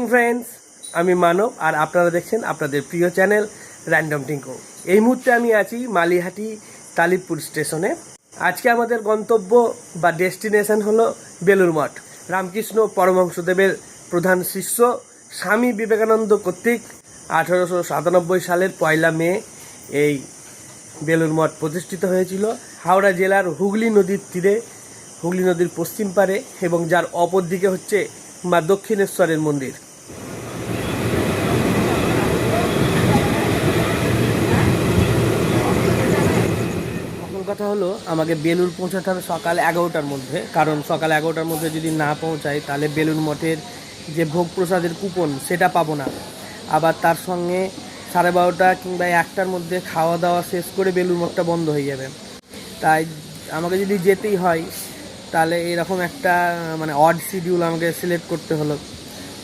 Morning friends আমি মানব, আর আপনারা দেখছেন আপনাদের প্রিয় চ্যানেল র্যান্ডম টিঙ্কো এই মুহূর্তে আমি আছি মালিহাটি তালিবপুর স্টেশনে। আজকে আমাদের গন্তব্য বা ডেস্টিনেশন হলো বেলুর মঠ। রামকৃষ্ণ পরমহংসদেবের প্রধান শিষ্য স্বামী বিবেকানন্দ কর্তৃক আঠারোশো সাতানব্বই সালের পয়লা মে এই বেলুর মঠ প্রতিষ্ঠিত হয়েছিল। হাওড়া জেলার হুগলি নদীর তীরে, হুগলি নদীর পশ্চিম পারে এবং যার অপর দিকে হচ্ছে মা দক্ষিণেশ্বরের মন্দির। কথা হলো, আমাকে বেলুর পৌঁছাতে হবে সকাল এগারোটার মধ্যে। কারণ সকাল এগারোটার মধ্যে যদি না পৌঁছাই, তাহলে বেলুর মঠের যে ভোগ প্রসাদের কুপন, সেটা পাবো না। আবার তার সঙ্গে সাড়ে বারোটা কিংবা একটার মধ্যে খাওয়া দাওয়া শেষ করে বেলুর মঠটা বন্ধ হয়ে যাবে। তাই আমাকে যদি যেতেই হয়, তাহলে এরকম একটা মানে অড শিডিউল আমাকে সিলেক্ট করতে হলো।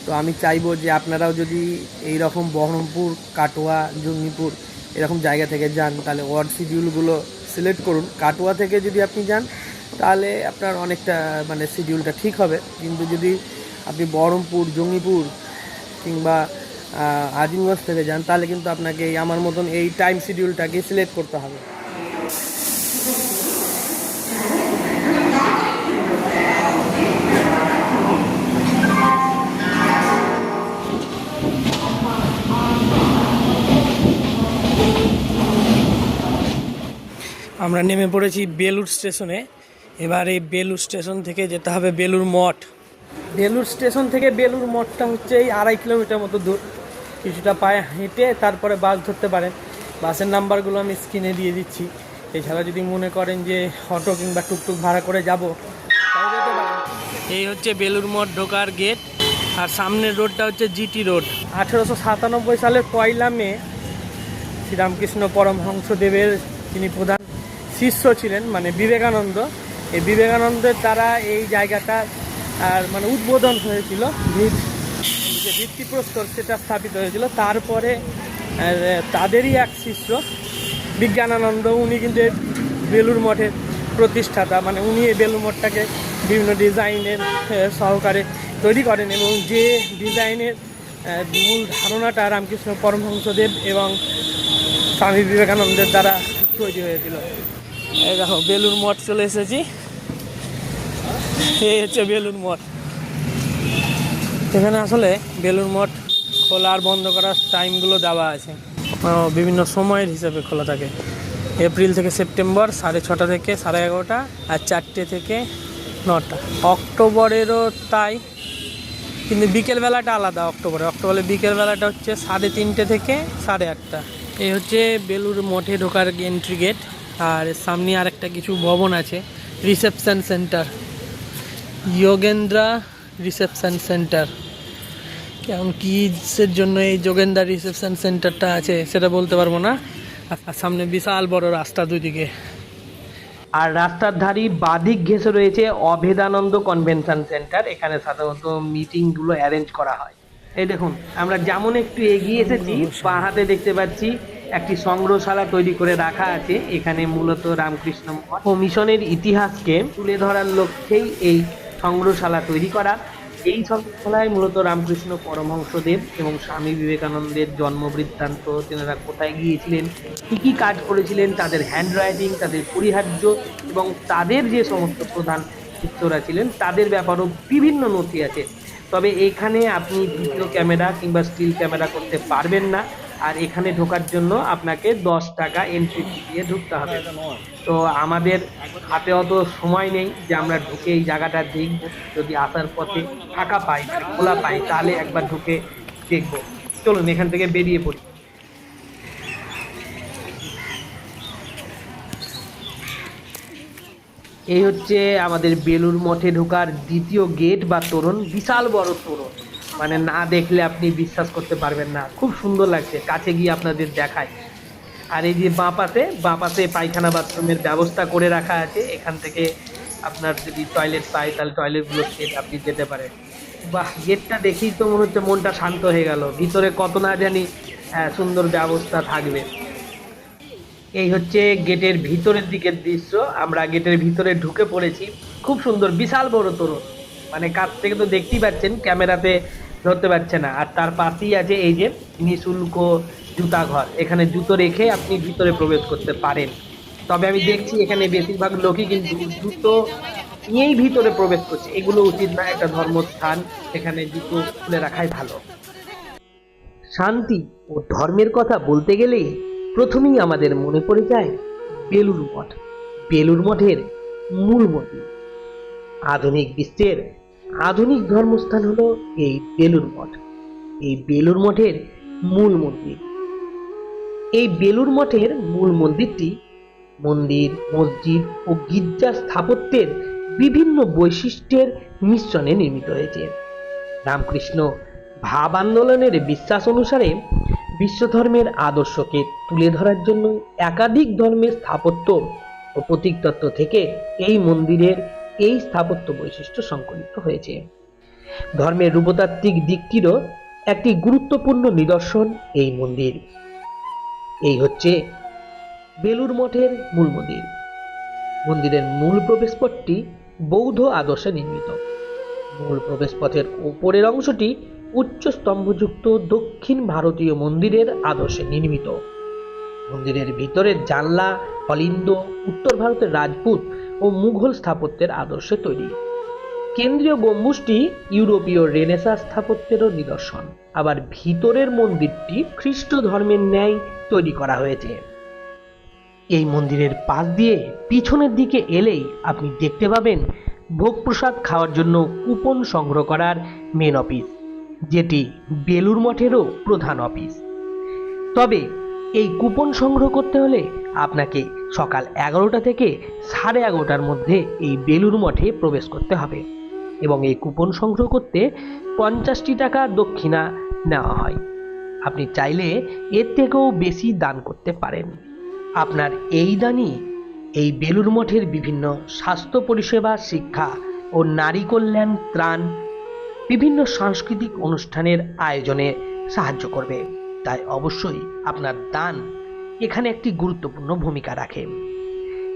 তো আমি চাইব যে আপনারাও যদি এই রকম বহরমপুর, কাটোয়া, জঙ্গিপুর এরকম জায়গা থেকে যান, তাহলে ওয়ার্ড শিডিউলগুলো সিলেক্ট করুন। কাটোয়া থেকে যদি আপনি যান, তাহলে আপনার অনেকটা মানে শিডিউলটা ঠিক হবে। কিন্তু যদি আপনি বহরমপুর, জঙ্গিপুর কিংবা আজিমগঞ্জ থেকে যান, তাহলে কিন্তু আপনাকে আমার মতন এই টাইম শিডিউলটাকে সিলেক্ট করতে হবে। আমরা নেমে পড়েছি বেলুর স্টেশনে। এবার এই বেলুর স্টেশন থেকে যেতে হবে বেলুর মঠ। বেলুর স্টেশন থেকে বেলুর মঠটা হচ্ছে এই আড়াই কিলোমিটার মতো দূর। কিছুটা পায়ে হেঁটে তারপরে বাস ধরতে পারেন। বাসের নাম্বারগুলো আমি স্ক্রিনে দিয়ে দিচ্ছি। এছাড়া যদি মনে করেন যে অটো কিংবা টুকটুক ভাড়া করে যাব এই হচ্ছে বেলুর মঠ ঢোকার গেট। আর সামনের রোডটা হচ্ছে জিটি রোড। আঠেরোশো সাতানব্বই সালের পয়লা মে শ্রীরামকৃষ্ণ পরমহংসদেবের যিনি প্রধান শিষ্য ছিলেন মানে বিবেকানন্দ। এই বিবেকানন্দের দ্বারা এই জায়গাটা, আর মানে উদ্বোধন হয়েছিল, ভিত- যে ভিত্তিপ্রস্তর সেটা স্থাপিত হয়েছিল। তারপরে তাদেরই এক শিষ্য, বিজ্ঞানানন্দ, উনি কিন্তু বেলুর মঠের প্রতিষ্ঠাতা। মানে উনি এই বেলুর মঠটাকে বিভিন্ন ডিজাইনের সহকারে তৈরি করেন এবং যে ডিজাইনের মূল ধারণাটা রামকৃষ্ণ পরমহংসদেব এবং স্বামী বিবেকানন্দের দ্বারা তৈরি হয়েছিল। এই দেখো বেলুর মঠ চলে এসেছি। এই হচ্ছে বেলুর মঠ। এখানে আসলে বেলুর মঠ খোলা আর বন্ধ করার টাইমগুলো দেওয়া আছে। বিভিন্ন সময়ের হিসাবে খোলা থাকে। এপ্রিল থেকে সেপ্টেম্বর সাড়ে ছটা থেকে সাড়ে এগারোটা আর চারটে থেকে নটা। অক্টোবরেরও তাই, কিন্তু বিকেলবেলাটা আলাদা অক্টোবরে। অক্টোবরে বিকেলবেলাটা হচ্ছে সাড়ে তিনটে থেকে সাড়ে আটটা। এই হচ্ছে বেলুর মঠে ঢোকার এন্ট্রি গেট আর সামনে আর একটা কিছু ভবন আছে reception centre Jogendra reception centre কেমন কিসের জন্য এই যোগেন্দ্রা রিসেপশন সেন্টারটা আছে সেটা বলতে পারব না। আর সামনে বিশাল বড় রাস্তা দুদিকে আর রাস্তার ধারি বাদিক ঘেঁষে রয়েছে অভেদানন্দ কনভেনশন সেন্টার। এখানে সাধারণত মিটিংগুলো অ্যারেঞ্জ করা হয়। এই দেখুন আমরা যেমন একটু এগিয়ে এসেছি বাঁ হাতে দেখতে পাচ্ছি একটি সংগ্রহশালা তৈরি করে রাখা আছে। এখানে মূলত রামকৃষ্ণ ও মিশনের ইতিহাসকে তুলে ধরার লক্ষ্যেই এই সংগ্রহশালা তৈরি করা। এই সংগ্রহশালায় মূলত রামকৃষ্ণ পরমহংসদেব এবং স্বামী বিবেকানন্দের জন্ম বৃত্তান্ত তেনারা কোথায় গিয়েছিলেন, কী কী কাজ করেছিলেন, তাদের হ্যান্ড রাইটিং তাদের পরিহার্য এবং তাদের যে সমস্ত প্রধান শিষ্যরা ছিলেন, তাদের ব্যাপারেও বিভিন্ন নথি আছে। তবে এখানে আপনি ভিডিও ক্যামেরা কিংবা স্টিল ক্যামেরা করতে পারবেন না। আর এখানে ঢোকার জন্য আপনাকে দশ টাকা এন্ট্রি দিয়ে ঢুকতে হবে। তো আমাদের হাতে অত সময় নেই যে আমরা ঢুকে এই জায়গাটা দেখব। যদি আসার পথে ফাঁকা পাই, খোলা পাই, তাহলে একবার ঢুকে দেখব। চলুন, এখান থেকে বেরিয়ে পড়ি। এই হচ্ছে আমাদের বেলুর মঠে ঢোকার দ্বিতীয় গেট বা তোরণ, বিশাল বড় তোরণ। মানে না দেখলে আপনি বিশ্বাস করতে পারবেন না। খুব সুন্দর লাগছে কাছে গিয়ে আপনাদের দেখায়। আর এই যে বাঁ পাশে বাঁ পাশে পায়খানা বাথরুমের ব্যবস্থা করে রাখা আছে। এখান থেকে আপনার যদি টয়লেট পাই তাহলে টয়লেটগুলো খেয়ে আপনি যেতে পারেন। বাহ গেটটা দেখেই তো মনে হচ্ছে মনটা শান্ত হয়ে গেল। ভিতরে কত না জানি আহ, সুন্দর ব্যবস্থা থাকবে। এই হচ্ছে গেটের ভিতরের দিকের দৃশ্য। আমরা গেটের ভিতরে ঢুকে পড়েছি। খুব সুন্দর বিশাল বড় তরুণ। মানে কাছ থেকে তো দেখতেই পাচ্ছেন ক্যামেরাতে ধরতে পারছে না। আর তার পাশেই আছে এই যে নিঃশুল্ক জুতা ঘর। এখানে জুতো রেখে আপনি ভিতরে প্রবেশ করতে পারেন। তবে আমি দেখছি এখানে বেশিরভাগ লোকই কিন্তু জুতো নিয়েই ভিতরে প্রবেশ করছে। এগুলো উচিত না, একটা ধর্মস্থান এখানে জুতো খুলে রাখাই ভালো। শান্তি ও ধর্মের কথা বলতে গেলেই প্রথমেই আমাদের মনে পড়ে যায় বেলুর মঠ। বেলুর মঠের মূল মন্দির। আধুনিক বিশ্বের আধুনিক ধর্মস্থান হল এই বেলুর মঠ। এই বেলুর মঠের মূল মন্দির। এই বেলুর মঠের মূল মন্দিরটি মন্দির, মসজিদ ও গির্জা স্থাপত্যের বিভিন্ন বৈশিষ্ট্যের মিশ্রণে নির্মিত হয়েছে। রামকৃষ্ণ ভাব আন্দোলনের বিশ্বাস অনুসারে বিশ্বধর্মের আদর্শকে তুলে ধরার জন্য একাধিক ধর্মের স্থাপত্য ও প্রতীকতত্ত্ব থেকে এই মন্দিরের এই স্থাপত্য বৈশিষ্ট্য সংকলিত হয়েছে। ধর্মের রূপতাত্ত্বিক দিকটিরও একটি গুরুত্বপূর্ণ নিদর্শন এই মন্দির। এই হচ্ছে বেলুর মঠের মূল মন্দির। মন্দিরের মূল প্রবেশপথটি বৌদ্ধ আদর্শে নির্মিত। মূল প্রবেশপথের উপরের অংশটি উচ্চ স্তম্ভযুক্ত দক্ষিণ ভারতীয় মন্দিরের আদর্শে নির্মিত। মন্দিরের ভিতরের জানলা, অলিন্দ, উত্তর ভারতের রাজপুত ও মুঘল স্থাপত্যের আদর্শে তৈরি। কেন্দ্রীয় গম্বুজটি ইউরোপীয় রেনেসা স্থাপত্যেরও নিদর্শন। আবার ভিতরের মন্দিরটি খ্রিস্ট ধর্মের ন্যায় তৈরি করা হয়েছে। এই মন্দিরের পাশ দিয়ে পিছনের দিকে এলেই আপনি দেখতে পাবেন ভোগ প্রসাদ খাওয়ার জন্য কুপন সংগ্রহ করার মেন অফিস যেটি বেলুর মঠেরও প্রধান অফিস তবে এই কুপন সংগ্রহ করতে হলে আপনাকে সকাল এগারোটা থেকে সাড়ে এগারোটার মধ্যে এই বেলুর মঠে প্রবেশ করতে হবে এবং এই কুপন সংগ্রহ করতে পঞ্চাশটি টাকা দক্ষিণা নেওয়া হয়। আপনি চাইলে এর থেকেও বেশি দান করতে পারেন। আপনার এই দানই এই বেলুর মঠের বিভিন্ন স্বাস্থ্য পরিষেবা, শিক্ষা ও নারী কল্যাণ, ত্রাণ বিভিন্ন সাংস্কৃতিক অনুষ্ঠানের আয়োজনে সাহায্য করবে। তাই অবশ্যই আপনার দান এখানে একটি গুরুত্বপূর্ণ ভূমিকা রাখে।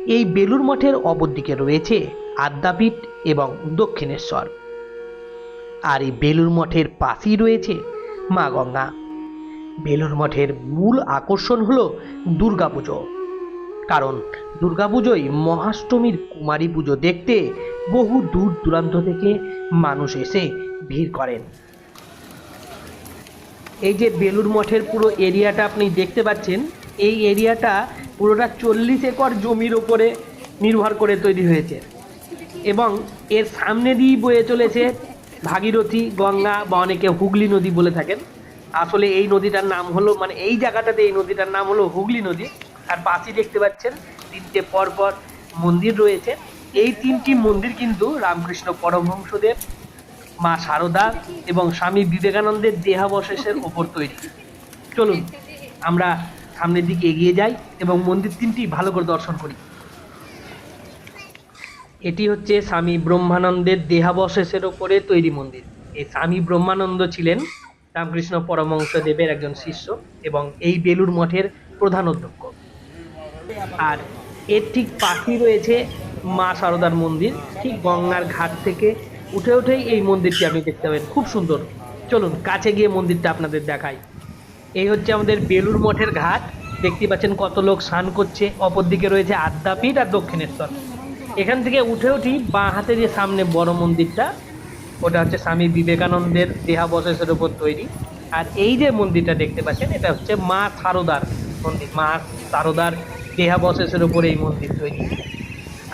এই বেলুর মঠের অপরদিকে রয়েছে আদ্যাপীঠ এবং দক্ষিণেশ্বর। আর এই বেলুর মঠের পাশেই রয়েছে মা গঙ্গা। বেলুর মঠের মূল আকর্ষণ হলো দুর্গাপুজো। কারণ দুর্গাপুজোয় মহাষ্টমীর কুমারী পুজো দেখতে বহু দূর দূরান্ত থেকে মানুষ এসে ভিড় করেন। এই যে বেলুর মঠের পুরো এরিয়াটা আপনি দেখতে পাচ্ছেন এই এরিয়াটা পুরোটা চল্লিশ একর জমির ওপরে নির্ভর করে তৈরি হয়েছে। এবং এর সামনে দিয়েই বয়ে চলেছে ভাগীরথী, গঙ্গা বা অনেকে হুগলি নদী বলে থাকেন। আসলে এই নদীটার নাম হলো মানে এই জায়গাটাতে এই নদীটার নাম হলো হুগলি নদী। আর পাশেই দেখতে পাচ্ছেন তিনটে পরপর মন্দির রয়েছে। এই তিনটি মন্দির কিন্তু রামকৃষ্ণ পরমহংসদেব, মা শারদা এবং স্বামী বিবেকানন্দের দেহাবশেষের ওপর তৈরি। চলুন, আমরা সামনের দিকে এগিয়ে যাই এবং মন্দির তিনটি ভালো করে দর্শন করি। এটি হচ্ছে স্বামী ব্রহ্মানন্দের দেহাবশেষের ওপরে তৈরি মন্দির। এই স্বামী ব্রহ্মানন্দ ছিলেন রামকৃষ্ণ পরমহংস দেবের একজন শিষ্য এবং এই বেলুর মঠের প্রধান অধ্যক্ষ। আর এর ঠিক পাশেই রয়েছে মা শারদার মন্দির। ঠিক গঙ্গার ঘাট থেকে উঠে উঠেই এই মন্দিরটি আপনি দেখতে পাবেন। খুব সুন্দর। চলুন, কাছে গিয়ে মন্দিরটা আপনাদের দেখাই। এই হচ্ছে আমাদের বেলুর মঠের ঘাট। দেখতে পাচ্ছেন কত লোক স্নান করছে। অপরদিকে রয়েছে আদ্যাপীঠ আর দক্ষিণেশ্বর। এখান থেকে উঠে উঠি বাঁ হাতে যে সামনে বড় মন্দিরটা, ওটা হচ্ছে স্বামী বিবেকানন্দের দেহাবশেষের উপর তৈরি। আর এই যে মন্দিরটা দেখতে পাচ্ছেন, এটা হচ্ছে মা শারদার মন্দির। মা শারদার দেহাবশেষের উপর এই মন্দির তৈরি।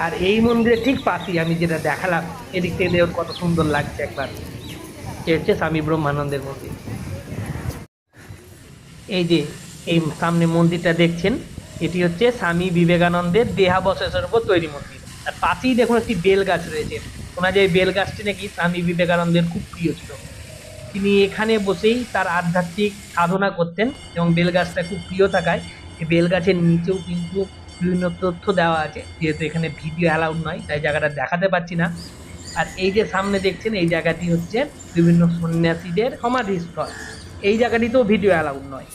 আর এই মন্দিরের ঠিক পাশেই আমি যেটা দেখালাম, এদিক থেকে কত সুন্দর লাগছে একবার। এ হচ্ছে স্বামী ব্রহ্মানন্দের মন্দির। এই যে, এই সামনে মন্দিরটা দেখছেন, এটি হচ্ছে স্বামী বিবেকানন্দের দেহাবশেষের উপর তৈরি মন্দির। আর পাশেই দেখুন একটি বেল গাছ রয়েছে যায় এই বেল গাছটি নাকি স্বামী বিবেকানন্দের খুব প্রিয় ছিল। তিনি এখানে বসেই তার আধ্যাত্মিক সাধনা করতেন এবং বেল গাছটা খুব প্রিয় থাকায় এই বেল গাছের নিচেও কিন্তু বিভিন্ন তথ্য দেওয়া আছে। যেহেতু এখানে ভিডিও অ্যালাউড নয়, তাই জায়গাটা দেখাতে পাচ্ছি না। আর এই যে সামনে দেখছেন, এই জায়গাটি হচ্ছে বিভিন্ন সন্ন্যাসীদের সমাধিস্থল। এই জায়গাটিতেও ভিডিও অ্যালাউড নয়।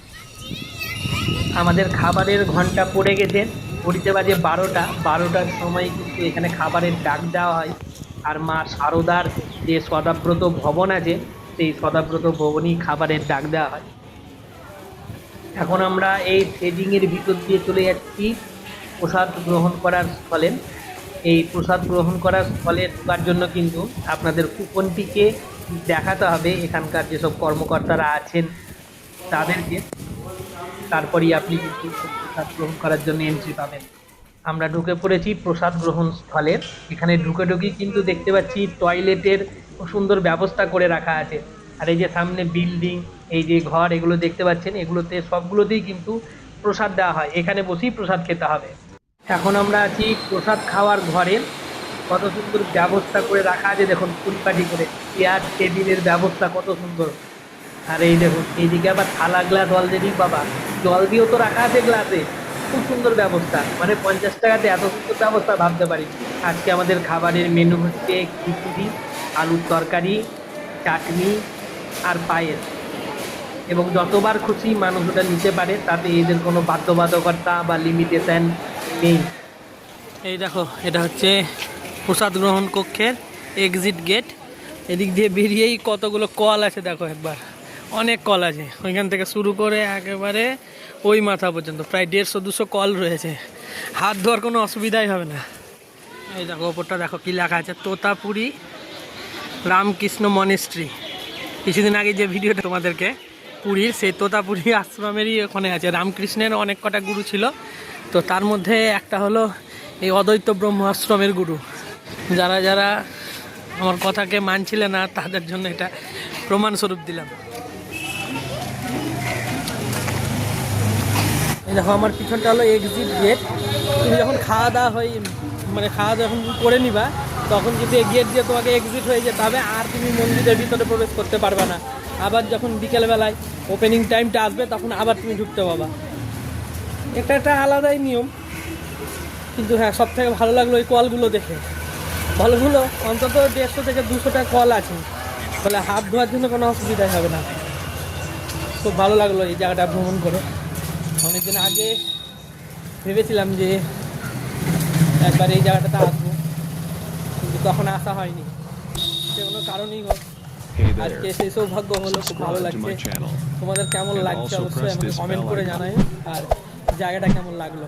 আমাদের খাবারের ঘণ্টা পড়ে গেছে। ঘড়িতে বাজে বারোটা। বারোটার সময় কিন্তু এখানে খাবারের ডাক দেওয়া হয়। আর মা সারদার যে সদাব্রত ভবন আছে, সেই সদাব্রত ভবনই খাবারের ডাক দেওয়া হয়। এখন আমরা এই ট্রেডিংয়ের ভিতর দিয়ে চলে যাচ্ছি। প্রসাদ গ্রহণ করার স্থলে। এই প্রসাদ গ্রহণ করার স্থলে ঢোকার জন্য কিন্তু আপনাদের কুপনটিকে দেখাতে হবে। এখানকার যেসব কর্মকর্তারা আছেন তাদেরকে। তারপরেই আপনি প্রসাদ গ্রহণ করার জন্য এন্ট্রি পাবেন। আমরা ঢুকে পড়েছি প্রসাদ গ্রহণ স্থলে। এখানে ঢুকে ঢুকেই কিন্তু দেখতে পাচ্ছি টয়লেটের সুন্দর ব্যবস্থা করে রাখা আছে। আর এই যে সামনে বিল্ডিং এই যে ঘর, এগুলো দেখতে পাচ্ছেন। এগুলোতে সবগুলোতেই কিন্তু প্রসাদ দেওয়া হয়। এখানে বসেই প্রসাদ খেতে হবে। এখন আমরা আছি প্রসাদ খাওয়ার ঘরে। কত সুন্দর ব্যবস্থা করে রাখা আছে। দেখুন পরিপাটি করে। চেয়ার টেবিলের ব্যবস্থা কত সুন্দর। আর এই দেখুন, এইদিকে আবার থালা গ্লাস অলরেডি বাবা। জল দিয়েও তো রাখা আছে গ্লাসে খুব সুন্দর ব্যবস্থা। মানে পঞ্চাশ টাকাতে এত সুন্দর ব্যবস্থা ভাবতে পারি। আজকে আমাদের খাবারের মেনু হচ্ছে খিচুড়ি, আলুর তরকারি, চাটনি আর পায়েস। এবং যতবার খুশি মানুষ ওটা নিতে পারে, তাতে এদের কোনো বাধ্যবাধকতা বা লিমিটেশন নেই। এই দেখো, এটা হচ্ছে প্রসাদ গ্রহণ কক্ষের এক্সিট গেট এদিক দিয়ে বেরিয়েই কতগুলো কল আছে দেখো একবার। অনেক কল আছে। ওইখান থেকে শুরু করে একেবারে ওই মাথা পর্যন্ত। প্রায় দেড়শো, দুশো কল রয়েছে। হাত ধোয়ার কোনো অসুবিধাই হবে না। এই দেখো, ওপরটা দেখো কী লেখা আছে। তোতাপুরি রামকৃষ্ণ মনেস্ট্রি কিছুদিন আগে যে ভিডিওটা তোমাদেরকে পুরীর, সেই তোতাপুরি আশ্রমেরই ওখানে আছে। রামকৃষ্ণের অনেক কটা গুরু ছিল। তো তার মধ্যে একটা হলো এই অদ্বৈত ব্রহ্ম আশ্রমের গুরু। যারা যারা আমার কথাকে মানছিলে না, তাদের জন্য এটা প্রমাণস্বরূপ দিলাম। এই দেখো, আমার পিছনটা হলো এক্সিট গেট তুমি যখন খাওয়া দাওয়া হয় মানে খাওয়া দাওয়া যখন করে নিবা, তখন কিন্তু এই গেট দিয়ে তোমাকে এক্সিট হয়ে যেতে হবে, আর তুমি মন্দিরের ভিতরে প্রবেশ করতে পারবে না। আবার যখন বিকেলবেলায় ওপেনিং টাইমটা আসবে, তখন আবার তুমি ঢুকতে পাবা। এটা একটা আলাদাই নিয়ম। কিন্তু হ্যাঁ সব থেকে ভালো লাগল ওই কলগুলো দেখে। কলগুলো অন্তত দেড়শো থেকে দুশোটা কল আছে। ফলে হাত ধোয়ার জন্য কোনো অসুবিধাই হবে না। খুব ভালো লাগল এই জায়গাটা ভ্রমণ করে। অনেকদিন আগে ভেবেছিলাম যে একবার এই জায়গাটাতে আসব কিন্তু তখন আসা হয়নি। সে কোনো কারণেই হোক আজকে. সেই সৌভাগ্য হলো খুব ভালো লাগছে। তোমাদের কেমন লাগছে অবশ্যই আমাকে কমেন্ট করে জানাই আর জায়গাটা কেমন লাগল?